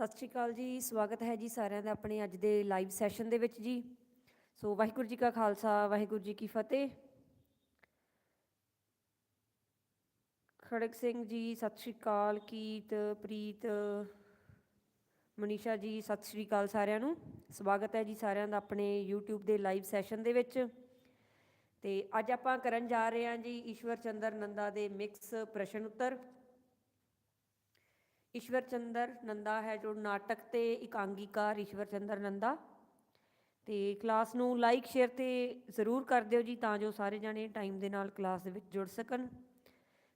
ਸਤਿ ਸ਼੍ਰੀ ਅਕਾਲ ਜੀ, ਸਵਾਗਤ ਹੈ ਜੀ ਸਾਰਿਆਂ ਦਾ ਆਪਣੇ ਅੱਜ ਦੇ ਲਾਈਵ ਸੈਸ਼ਨ ਦੇ ਵਿੱਚ ਜੀ। ਸੋ ਵਾਹਿਗੁਰੂ ਜੀ ਕਾ ਖਾਲਸਾ, ਵਾਹਿਗੁਰੂ ਜੀ ਕੀ ਫਤਿਹ। ਖੜਕ ਸਿੰਘ ਜੀ, ਸਤਿ ਸ਼੍ਰੀ ਅਕਾਲ, ਕੀਤ, ਪ੍ਰੀਤ, ਮਨੀਸ਼ਾ ਜੀ, ਸਤਿ ਸ਼੍ਰੀ ਅਕਾਲ ਸਾਰਿਆਂ ਨੂੰ। ਸਵਾਗਤ ਹੈ ਜੀ ਸਾਰਿਆਂ ਦਾ ਆਪਣੇ YouTube ਦੇ ਲਾਈਵ ਸੈਸ਼ਨ ਦੇ ਵਿੱਚ। ਤੇ ਅੱਜ ਆਪਾਂ ਕਰਨ ਜਾ ਰਹੇ ਹਾਂ ਜੀ ਈਸ਼ਵਰ ਚੰਦਰ ਨੰਦਾ ਦੇ ਮਿਕਸ ਪ੍ਰਸ਼ਨ ਉੱਤਰ। ਈਸ਼ਵਰ ਚੰਦਰ ਨੰਦਾ ਹੈ ਜੋ ਨਾਟਕ ਤੇ ਇਕਾਂਗੀਕਾਰ ਈਸ਼ਵਰ ਚੰਦਰ ਨੰਦਾ। ਤੇ ਕਲਾਸ ਨੂੰ ਲਾਈਕ, ਸ਼ੇਅਰ ਤੇ ਜ਼ਰੂਰ ਕਰ ਦਿਓ ਜੀ ਤਾਂ ਜੋ ਸਾਰੇ ਜਾਣੇ ਟਾਈਮ ਦੇ ਨਾਲ ਕਲਾਸ ਦੇ ਵਿੱਚ ਜੁੜ ਸਕਣ।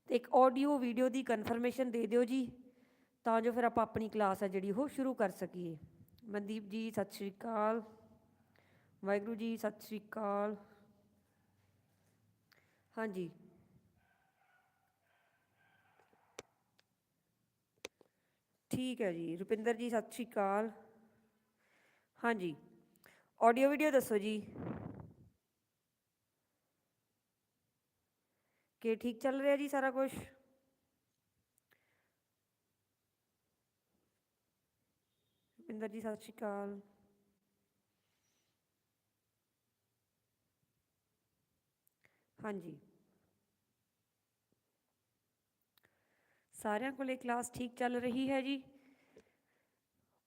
ਤੇ ਇੱਕ ਆਡੀਓ ਵੀਡੀਓ ਦੀ ਕਨਫਰਮੇਸ਼ਨ ਦੇ ਦਿਓ ਜੀ ਤਾਂ ਜੋ ਫਿਰ ਆਪਾਂ ਆਪਣੀ ਕਲਾਸ ਹੈ ਜਿਹੜੀ ਉਹ ਸ਼ੁਰੂ ਕਰ ਸਕੀਏ। ਮਨਦੀਪ ਜੀ, ਸਤਿ ਸ਼੍ਰੀ ਅਕਾਲ। ਵਾਹਿਗੁਰੂ ਜੀ, ਸਤਿ ਸ਼੍ਰੀ ਅਕਾਲ। ਹਾਂਜੀ। ਠੀਕ ਹੈ ਜੀ ਰੁਪਿੰਦਰ ਜੀ ਸਤਿ ਸ਼੍ਰੀ ਅਕਾਲ ਹਾਂਜੀ ਆਡੀਓ ਵੀਡੀਓ ਦੱਸੋ ਜੀ ਕਿ ਠੀਕ ਚੱਲ ਰਿਹਾ ਜੀ ਸਾਰਾ ਕੁਝ ਰੁਪਿੰਦਰ ਜੀ ਸਤਿ ਸ਼੍ਰੀ ਅਕਾਲ ਹਾਂਜੀ ਸਾਰਿਆਂ ਕੋਲੇ ਕਲਾਸ ਠੀਕ ਚੱਲ ਰਹੀ ਹੈ ਜੀ।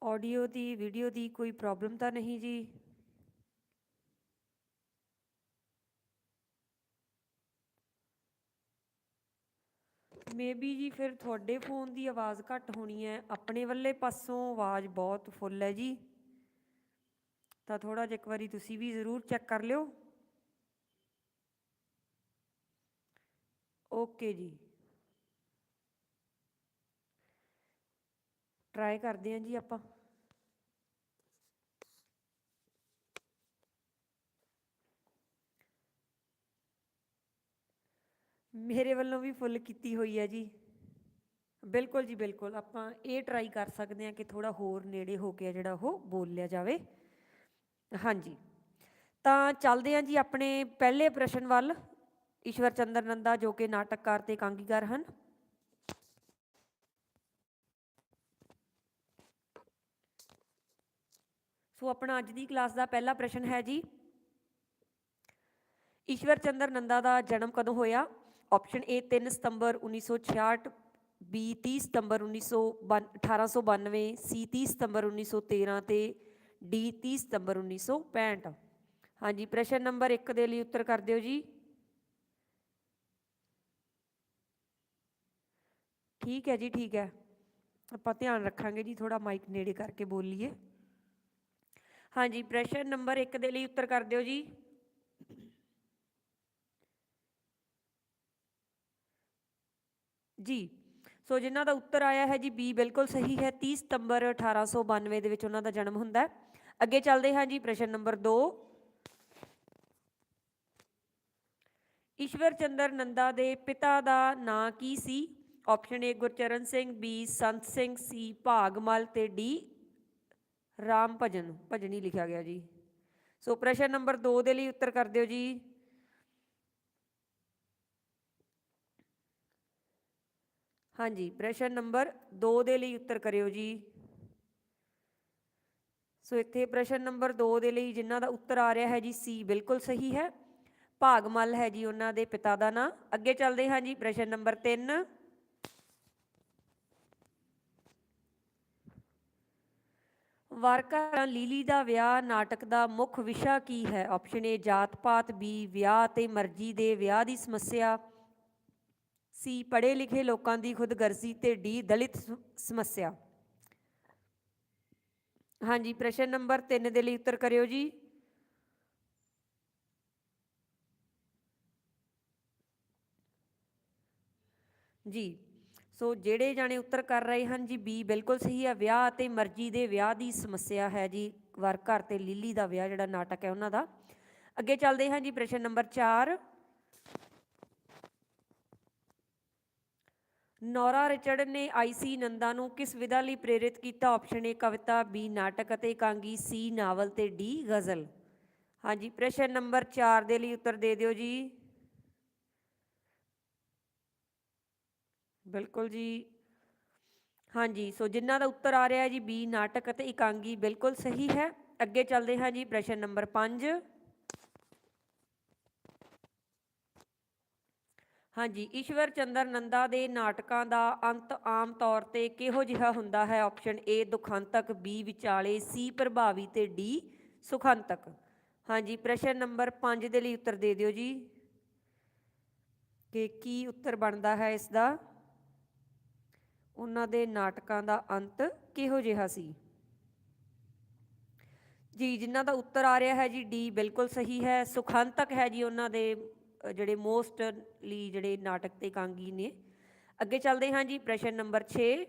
ਆਡੀਓ ਦੀ, ਵੀਡੀਓ ਦੀ ਕੋਈ ਪ੍ਰੋਬਲਮ ਤਾਂ ਨਹੀਂ ਜੀ। ਮੇਬੀ ਜੀ ਫਿਰ ਤੁਹਾਡੇ ਫੋਨ ਦੀ ਆਵਾਜ਼ ਘੱਟ ਹੋਣੀ ਹੈ। ਆਪਣੇ ਵੱਲੇ ਪਾਸੋਂ ਆਵਾਜ਼ ਬਹੁਤ ਫੁੱਲ ਹੈ ਜੀ। ਤਾਂ ਥੋੜਾ ਜਿਹਾ ਇੱਕ ਵਾਰੀ ਤੁਸੀਂ ਵੀ ਜ਼ਰੂਰ ਚੈੱਕ ਕਰ ਲਿਓ। ਓਕੇ ਜੀ। ਟਰਾਈ ਕਰਦੇ ਹਾਂ ਜੀ ਆਪਾਂ। ਮੇਰੇ ਵੱਲੋਂ ਵੀ ਫੁੱਲ ਕੀਤੀ ਹੋਈ ਹੈ ਜੀ। ਬਿਲਕੁਲ ਜੀ ਬਿਲਕੁਲ, ਆਪਾਂ ਇਹ ਟਰਾਈ ਕਰ ਸਕਦੇ ਹਾਂ ਕਿ ਥੋੜਾ ਹੋਰ ਨੇੜੇ ਹੋ ਕੇ ਜਿਹੜਾ ਉਹ ਬੋਲਿਆ ਜਾਵੇ। ਹਾਂਜੀ, ਤਾਂ ਚੱਲਦੇ ਹਾਂ ਜੀ ਆਪਣੇ ਪਹਿਲੇ ਪ੍ਰਸ਼ਨ ਵੱਲ। ਈਸ਼ਵਰ ਚੰਦਰ ਨੰਦਾ ਜੋ ਕਿ ਨਾਟਕਕਾਰ ਤੇ ਕਾਂਗੀਕਾਰ ਹਨ। ਸੋ ਆਪਣਾ ਅੱਜ ਦੀ ਕਲਾਸ ਦਾ ਪਹਿਲਾ ਪ੍ਰਸ਼ਨ ਹੈ ਜੀ। ਈਸ਼ਵਰ ਚੰਦਰ ਨੰਦਾ ਦਾ ਜਨਮ ਕਦੋਂ ਹੋਇਆ? ਆਪਸ਼ਨ A 3 ਸਤੰਬਰ 1966 B 30 ਸਤੰਬਰ 1892 C 30 ਸਤੰਬਰ 1913 ਤੇ D 30 ਸਤੰਬਰ 1965 ਹਾਂਜੀ, ਪ੍ਰਸ਼ਨ ਨੰਬਰ 1 ਦੇ ਲਈ ਉੱਤਰ ਕਰ ਦਿਓ ਜੀ। ਠੀਕ ਹੈ ਜੀ, ਠੀਕ ਹੈ। ਆਪਾਂ ਧਿਆਨ ਰੱਖਾਂਗੇ ਜੀ ਥੋੜਾ ਮਾਈਕ ਨੇੜੇ ਕਰਕੇ ਬੋਲੀਏ। ਹਾਂਜੀ, ਪ੍ਰਸ਼ਨ ਨੰਬਰ 1 ਦੇ ਲਈ ਉੱਤਰ ਕਰ ਦਿਓ ਜੀ। ਜੀ, ਸੋ ਜਿਨ੍ਹਾਂ ਦਾ ਉੱਤਰ ਆਇਆ ਹੈ ਜੀ, ਬੀ ਬਿਲਕੁਲ ਸਹੀ ਹੈ 30 ਸਤੰਬਰ 1892 ਦੇ ਵਿੱਚ ਉਹਨਾਂ ਦਾ ਜਨਮ ਹੁੰਦਾ ਹੈ। ਅੱਗੇ ਚੱਲਦੇ ਹਾਂ ਜੀ, ਪ੍ਰਸ਼ਨ ਨੰਬਰ 2 ਈਸ਼ਵਰ ਚੰਦਰ ਨੰਦਾ ਦੇ ਪਿਤਾ ਦਾ ਨਾਂ ਕੀ ਸੀ? Option A Gurcharan Singh B Sant Singh C ਭਾਗਮਲ ਤੇ ਡੀ ਰਾਮ ਭਜਨ, ਭਜਨੀ ਲਿਖਿਆ ਗਿਆ ਜੀ। ਸੋ ਪ੍ਰਸ਼ਨ ਨੰਬਰ 2 ਦੇ ਲਈ ਉੱਤਰ ਕਰ ਦਿਓ ਜੀ। ਹਾਂਜੀ, ਪ੍ਰਸ਼ਨ ਨੰਬਰ 2 ਦੇ ਲਈ ਉੱਤਰ ਕਰਿਓ ਜੀ। ਸੋ ਇੱਥੇ ਪ੍ਰਸ਼ਨ ਨੰਬਰ 2 ਦੇ ਲਈ ਜਿਨ੍ਹਾਂ ਦਾ ਉੱਤਰ ਆ ਰਿਹਾ ਹੈ ਜੀ, ਸੀ ਬਿਲਕੁਲ ਸਹੀ ਹੈ। ਭਾਗਮਲ ਹੈ ਜੀ ਉਹਨਾਂ ਦੇ ਪਿਤਾ ਦਾ ਨਾਂ। ਅੱਗੇ ਚੱਲਦੇ ਹਾਂ ਜੀ, ਪ੍ਰਸ਼ਨ ਨੰਬਰ 3 ਵਾਰਕਾ ਲੀਲੀ ਦਾ ਵਿਆਹ, ਨਾਟਕ ਦਾ ਮੁੱਖ ਵਿਸ਼ਾ ਕੀ ਹੈ? ਆਪਸ਼ਨ ਏ ਜਾਤ ਪਾਤ ਬੀ ਵਿਆਹ ਤੇ ਮਰਜ਼ੀ ਦੇ ਵਿਆਹ ਦੀ ਸਮੱਸਿਆ। ਸੀ ਪੜ੍ਹੇ ਲਿਖੇ ਲੋਕਾਂ ਦੀ ਖੁਦਗਰਜ਼ੀ ਤੇ ਡੀ ਦਲਿਤ ਸਮੱਸਿਆ। ਹਾਂਜੀ, ਪ੍ਰਸ਼ਨ ਨੰਬਰ 3 ਦੇ ਲਈ ਉੱਤਰ ਕਰਿਓ ਜੀ। ਜੀ। ਸੋ ਜਿਹੜੇ ਜਾਣੇ ਉੱਤਰ ਕਰ ਰਹੇ ਹਨ ਜੀ, ਬੀ ਬਿਲਕੁਲ ਸਹੀ ਹੈ, ਵਿਆਹ ਅਤੇ ਮਰਜ਼ੀ ਦੇ ਵਿਆਹ ਦੀ ਸਮੱਸਿਆ ਹੈ ਜੀ, ਵਰ ਘਰ ਤੇ ਲੀਲੀ ਦਾ ਵਿਆਹ ਜਿਹੜਾ ਨਾਟਕ ਹੈ ਉਹਨਾਂ ਦਾ। ਅੱਗੇ ਚੱਲਦੇ ਹਾਂ ਜੀ, ਪ੍ਰਸ਼ਨ ਨੰਬਰ 4 ਨੌਰਾ ਰਿਚਰਡ ਨੇ ਆਈਸੀ ਨੰਦਾ ਨੂੰ ਕਿਸ ਵਿਧਾ ਲਈ ਪ੍ਰੇਰਿਤ ਕੀਤਾ? ਆਪਸ਼ਨ ਏ ਕਵਿਤਾ ਬੀ ਨਾਟਕ ਅਤੇ ਇਕਾਂਗੀ ਸੀ ਨਾਵਲ ਤੇ ਡੀ ਗਜ਼ਲ। ਹਾਂਜੀ, ਪ੍ਰਸ਼ਨ ਨੰਬਰ 4 ਦੇ ਲਈ ਉੱਤਰ ਦੇ ਦਿਓ ਜੀ। ਬਿਲਕੁਲ ਜੀ। ਹਾਂਜੀ, ਸੋ ਜਿਨ੍ਹਾਂ ਦਾ ਉੱਤਰ ਆ ਰਿਹਾ ਹੈ ਜੀ, ਬੀ, ਨਾਟਕ ਅਤੇ ਇਕਾਂਗੀ ਬਿਲਕੁਲ ਸਹੀ ਹੈ। ਅੱਗੇ ਚੱਲਦੇ ਹਾਂ ਜੀ, ਪ੍ਰਸ਼ਨ ਨੰਬਰ 5 ਹਾਂਜੀ, ਈਸ਼ਵਰ ਚੰਦਰ ਨੰਦਾ ਦੇ ਨਾਟਕਾਂ ਦਾ ਅੰਤ ਆਮ ਤੌਰ ਤੇ ਕਿਹੋ ਜਿਹਾ ਹੁੰਦਾ ਹੈ? ਆਪਸ਼ਨ ਏ ਦੁਖਾਂਤਕ ਬੀ ਵਿਚਾਲੇ ਸੀ ਪ੍ਰਭਾਵੀ ਤੇ ਡੀ ਸੁਖਾਂਤਕ। ਹਾਂਜੀ, ਪ੍ਰਸ਼ਨ ਨੰਬਰ 5 ਦੇ ਲਈ ਉੱਤਰ ਦੇ ਦਿਓ ਜੀ। ਕਿ ਕੀ ਉੱਤਰ ਬਣਦਾ ਹੈ ਇਸ ਦਾ? ਉਹਨਾਂ ਦੇ ਨਾਟਕਾਂ ਦਾ ਅੰਤ ਕਿਹੋ ਜਿਹਾ ਸੀ? ਜੀ, ਜਿਨ੍ਹਾਂ ਦਾ ਉੱਤਰ ਆ ਰਿਹਾ ਹੈ ਜੀ, ਡੀ ਬਿਲਕੁਲ ਸਹੀ ਹੈ, ਸੁਖਾਂਤਕ ਹੈ ਜੀ ਉਹਨਾਂ ਦੇ ਜਿਹੜੇ ਮੋਸਟਲੀ ਜਿਹੜੇ ਨਾਟਕ ਤੇ ਕਾਂਗੀ ਨੇ। ਅੱਗੇ ਚੱਲਦੇ ਹਾਂ ਜੀ, ਪ੍ਰਸ਼ਨ ਨੰਬਰ 6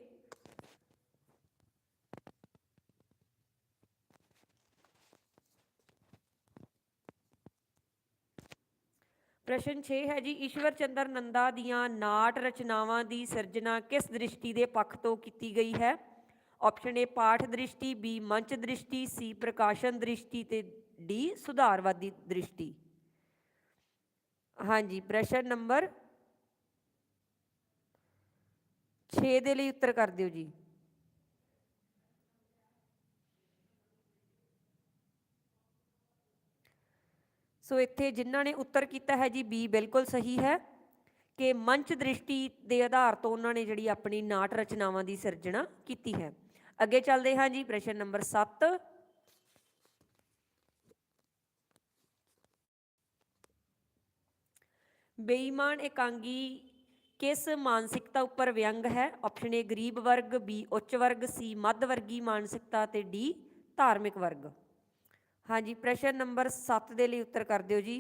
ਪ੍ਰਸ਼ਨ 6 ਹੈ ਜੀ, ਈਸ਼ਵਰ ਚੰਦਰ ਨੰਦਾ ਦੀਆਂ ਨਾਟ ਰਚਨਾਵਾਂ ਦੀ ਸਿਰਜਣਾ ਕਿਸ ਦ੍ਰਿਸ਼ਟੀ ਦੇ ਪੱਖ ਤੋਂ ਕੀਤੀ ਗਈ ਹੈ? ਆਪਸ਼ਨ ਏ ਪਾਠ ਦ੍ਰਿਸ਼ਟੀ ਬੀ ਮੰਚ ਦ੍ਰਿਸ਼ਟੀ ਸੀ ਪ੍ਰਕਾਸ਼ਨ ਦ੍ਰਿਸ਼ਟੀ ਤੇ ਡੀ ਸੁਧਾਰਵਾਦੀ ਦ੍ਰਿਸ਼ਟੀ। ਹਾਂਜੀ, ਪ੍ਰਸ਼ਨ ਨੰਬਰ 6 ਦੇ ਲਈ ਉੱਤਰ ਕਰ ਦਿਓ ਜੀ। ਸੋ ਇੱਥੇ ਜਿਨ੍ਹਾਂ ਨੇ ਉੱਤਰ ਕੀਤਾ ਹੈ ਜੀ, ਬੀ ਬਿਲਕੁਲ ਸਹੀ ਹੈ ਕਿ ਮੰਚ ਦ੍ਰਿਸ਼ਟੀ ਦੇ ਆਧਾਰ ਤੋਂ ਉਹਨਾਂ ਨੇ ਜਿਹੜੀ ਆਪਣੀ ਨਾਟ ਰਚਨਾਵਾਂ ਦੀ ਸਿਰਜਣਾ ਕੀਤੀ ਹੈ। ਅੱਗੇ ਚੱਲਦੇ ਹਾਂ ਜੀ, ਪ੍ਰਸ਼ਨ ਨੰਬਰ 7 ਬੇਈਮਾਨ ਇਕਾਂਗੀ ਕਿਸ ਮਾਨਸਿਕਤਾ ਉੱਪਰ ਵਿਅੰਗ ਹੈ? ਆਪਸ਼ਨ ਏ ਗਰੀਬ ਵਰਗ ਬੀ ਉੱਚ ਵਰਗ ਸੀ ਮੱਧ ਵਰਗੀ ਮਾਨਸਿਕਤਾ ਤੇ ਡੀ ਧਾਰਮਿਕ ਵਰਗ। ਹਾਂਜੀ, ਪ੍ਰਸ਼ਨ ਨੰਬਰ 7 ਦੇ ਲਈ ਉੱਤਰ ਕਰ ਦਿਓ ਜੀ।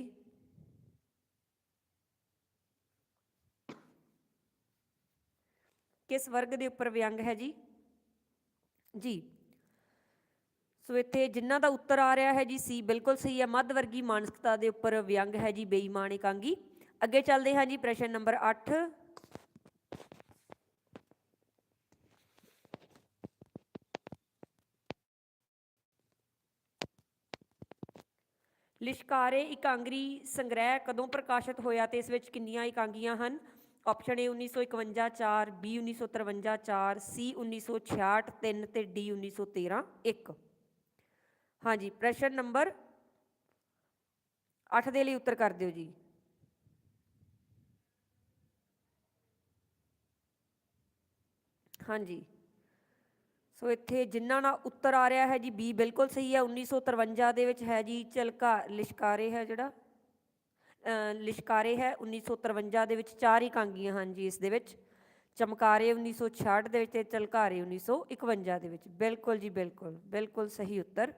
ਕਿਸ ਵਰਗ ਦੇ ਉੱਪਰ ਵਿਅੰਗ ਹੈ ਜੀ? ਜੀ। ਸੋ ਇੱਥੇ ਜਿਨ੍ਹਾਂ ਦਾ ਉੱਤਰ ਆ ਰਿਹਾ ਹੈ ਜੀ, ਸੀ ਬਿਲਕੁਲ ਸਹੀ ਹੈ। ਮੱਧ ਵਰਗੀ ਮਾਨਸਿਕਤਾ ਦੇ ਉੱਪਰ ਵਿਅੰਗ ਹੈ ਜੀ, ਬੇਈਮਾਨ, ਇਕਾਂਗੀ। ਅੱਗੇ ਚੱਲਦੇ ਹਾਂ ਜੀ, ਪ੍ਰਸ਼ਨ ਨੰਬਰ 8 ਲਿਸ਼ਕਾਰੇ ਇਕਾਂਗਰੀ ਸੰਗ੍ਰਹਿ ਕਦੋਂ ਪ੍ਰਕਾਸ਼ਿਤ ਹੋਇਆ ਤੇ ਇਸ ਵਿੱਚ ਕਿੰਨੀਆਂ ਇਕਾਂਗੀਆਂ ਹਨ? ਆਪਸ਼ਨ ਏ 1951 4 ਬੀ 1953 4 ਸੀ 1966 3 ਤੇ ਡੀ 1913 1 ਹਾਂਜੀ, ਪ੍ਰਸ਼ਨ ਨੰਬਰ 8 ਦੇ ਲਈ ਉੱਤਰ ਕਰ ਦਿਓ ਜੀ। ਹਾਂਜੀ। ਸੋ ਇੱਥੇ ਜਿਨ੍ਹਾਂ ਨਾਲ ਉੱਤਰ ਆ ਰਿਹਾ ਹੈ ਜੀ, ਬੀ ਬਿਲਕੁਲ ਸਹੀ ਹੈ 1953 ਦੇ ਵਿੱਚ ਹੈ ਜੀ ਚਲਕਾ ਲਿਸ਼ਕਾਰੇ ਹੈ ਜਿਹੜਾ ਲਿਸ਼ਕਾਰੇ ਹੈ 1953 ਦੇ ਵਿੱਚ ਚਾਰ ਇਕਾਂਗੀਆਂ ਹਨ ਜੀ ਇਸ ਦੇ ਵਿੱਚ। ਚਮਕਾਰੇ 1966 ਦੇ ਵਿੱਚ ਤੇ ਚਲਕਾਰੇ 1951 ਦੇ ਵਿੱਚ। ਬਿਲਕੁਲ ਜੀ ਬਿਲਕੁਲ ਬਿਲਕੁਲ ਸਹੀ ਉੱਤਰ।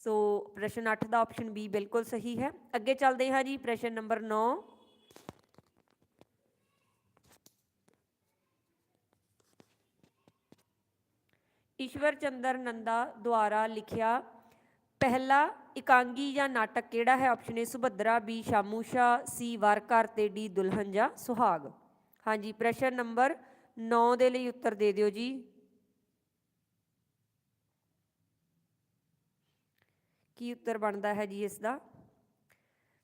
ਸੋ ਪ੍ਰਸ਼ਨ 8 ਦਾ ਆਪਸ਼ਨ ਬੀ ਬਿਲਕੁਲ ਸਹੀ ਹੈ। ਅੱਗੇ ਚੱਲਦੇ ਹਾਂ ਜੀ, ਪ੍ਰਸ਼ਨ ਨੰਬਰ 9 ਈਸ਼ਵਰ ਚੰਦਰ ਨੰਦਾ ਦੁਆਰਾ ਲਿਖਿਆ, ਪਹਿਲਾ ਇਕਾਂਗੀ ਜਾਂ ਨਾਟਕ ਕਿਹੜਾ ਹੈ? ਆਪਸ਼ਨ ਏ ਸੁਭਦਰਾ ਬੀ ਸ਼ਾਮੂਸ਼ਾ ਸੀ ਵਾਰਕਾਰ ਤੇ ਡੀ ਦੁਲਹਨ ਜਾਂ ਸੁਹਾਗ। ਹਾਂਜੀ, ਪ੍ਰਸ਼ਨ ਨੰਬਰ 9 ਦੇ ਲਈ ਉੱਤਰ ਦੇ ਦਿਓ ਜੀ। ਕੀ ਉੱਤਰ ਬਣਦਾ ਹੈ ਜੀ ਇਸ ਦਾ?